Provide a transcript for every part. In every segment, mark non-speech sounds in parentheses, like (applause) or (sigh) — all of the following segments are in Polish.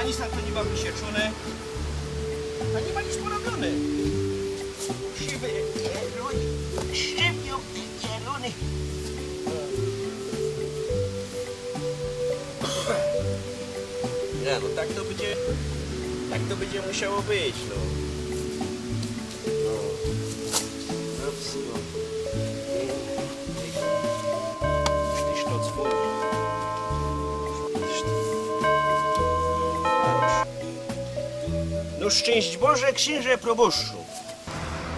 Ani sam to nie ma wysieczone, a nie ma nic porobione. Siwy Jeronie, szybio Jerony. Nie, no tak to będzie, tak to będzie musiało być. No. Szczęść Boże, księże proboszczu.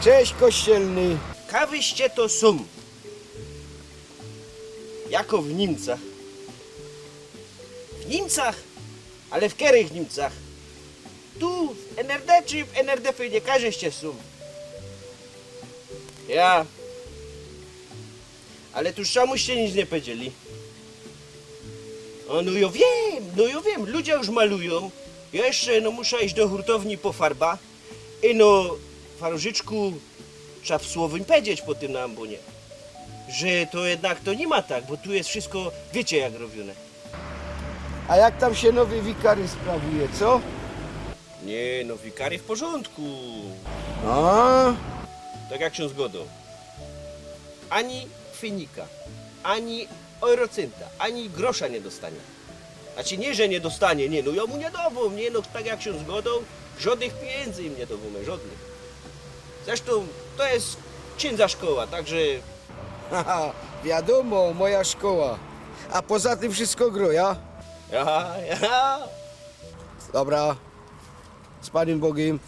Cześć kościelny. Kawyście to są. Jako w Niemcach. W Niemcach? Ale w których Niemcach? Tu, w NRD czy w NRD nie każeście są? Ja. Ale tu czemuście nic nie powiedzieli? O, no ja wiem, no ja wiem, ludzie już malują. Ja jeszcze no muszę iść do hurtowni po farba. I no, farożyczku, trzeba w słowem powiedzieć po tym na ambonie. Że to jednak to nie ma tak, bo tu jest wszystko, wiecie jak robione. A jak tam się nowy wikary sprawuje, co? Nie, no wikary w porządku. A, Tak jak się zgodą. Ani finika, ani eurocenta, ani grosza nie dostanie. Znaczy nie, że nie dostanie, nie, no ja mu nie dową, nie, no tak jak się zgodą, żadnych pieniędzy im nie dową, żadnych. Zresztą to jest księdza szkoła, także (laughs) haha, wiadomo, moja szkoła. A poza tym wszystko groja. ja, ja, Dobra, z Panem Bogiem.